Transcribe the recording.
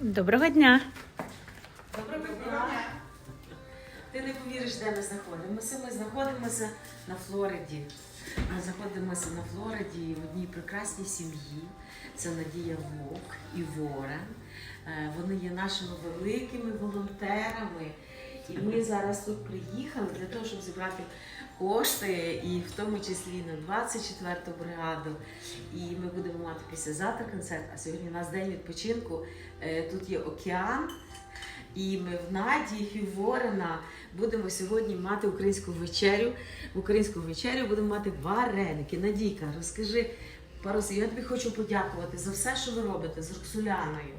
Доброго дня! Доброго дня. Ти не повіриш, де ми знаходимося. Ми знаходимося на Флориді. Ми знаходимося на Флориді в одній прекрасній сім'ї. Це Надія Вовк і Ворен. Е, Вони є нашими великими волонтерами. І ми зараз тут приїхали для того, щоб зібрати кошти, і в тому числі на 24-ту бригаду. І ми будемо мати післязавтра концерт, а сьогодні у нас день відпочинку. Е, Тут є океан. І ми в Наді і будемо сьогодні мати українську вечерю. В українську вечерю будемо мати вареники. Надійка, розкажи пару. Я тобі хочу подякувати за все, що ви робите з Роксуляною.